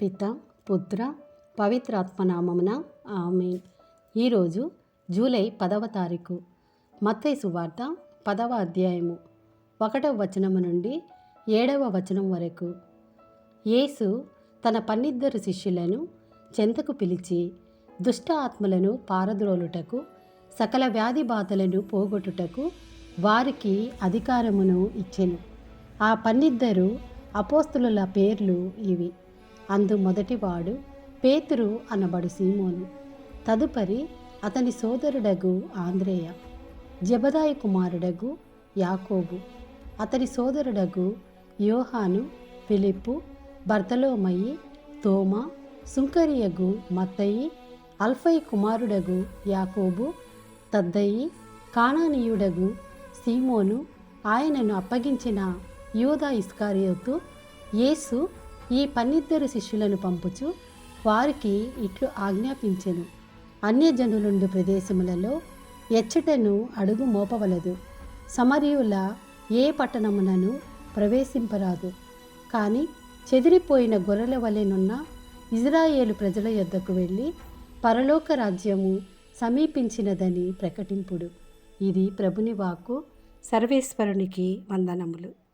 పిత పుత్ర పవిత్రాత్మనామమున ఆమె ఈరోజు జూలై పదవ తారీఖు. మత్తయి సువార్త పదవ అధ్యాయము. ఒకటవ వచనము నుండి ఏడవ వచనం వరకు. యేసు తన పన్నిద్దరు శిష్యులను చెంతకు పిలిచి దుష్ట ఆత్మలను పారద్రోలుటకు సకల వ్యాధి బాధలను పోగొట్టుటకు వారికి అధికారమును ఇచ్చెను. ఆ పన్నిద్దరు అపోస్తుల పేర్లు ఇవి. అందు మొదటివాడు పేతురు అనబడు సీమోను. తదుపరి అతని సోదరుడగు ఆంద్రేయ జబదాయి కుమారుడగు యాకోబు అతని సోదరుడగు యోహాను ఫిలిప్పు భర్తలోమయి తోమా సుంకరియగు మత్తయి అల్ఫై కుమారుడగు యాకోబు తద్దయి కాణానీయుడగు సీమోను ఆయనను అప్పగించిన యూదా ఇస్కారియోతు యేసు ఈ పన్నిద్దరు శిష్యులను పంపుచు వారికి ఇట్లు ఆజ్ఞాపించెను. అన్యజనులుండు ప్రదేశములలో ఎచ్చటను అడుగు మోపవలదు. సమరియుల ఏ పట్టణమునను ప్రవేశింపరాదు. కానీ చెదిరిపోయిన గొర్రెల వలెనున్న ఇజ్రాయేలు ప్రజల యొద్దకు వెళ్ళి పరలోక రాజ్యము సమీపించినదని ప్రకటింపుడు. ఇది ప్రభుని వాక్కు సర్వేశ్వరునికి వందనములు.